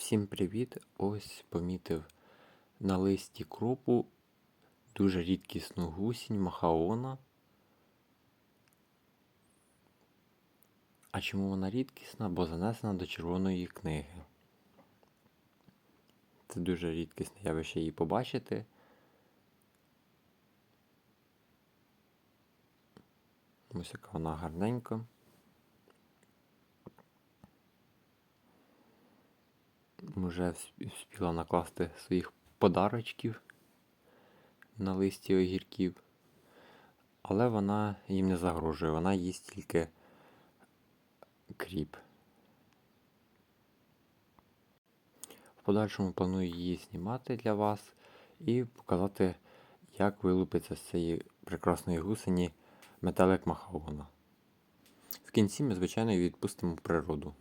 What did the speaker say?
Всім привіт! Ось помітив на листі кропу дуже рідкісну гусінь Махаона. А чому вона рідкісна? Бо занесена до червоної книги. Це дуже рідкісне явище її побачити. Ось яка вона гарненька. Вже встигла накласти своїх подарочків на листі огірків, але вона їм не загрожує, вона їсть тільки кріп. В подальшому планую її знімати для вас і показати, як вилупиться з цієї прекрасної гусені метелик Махаона. В кінці ми, звичайно, відпустимо природу.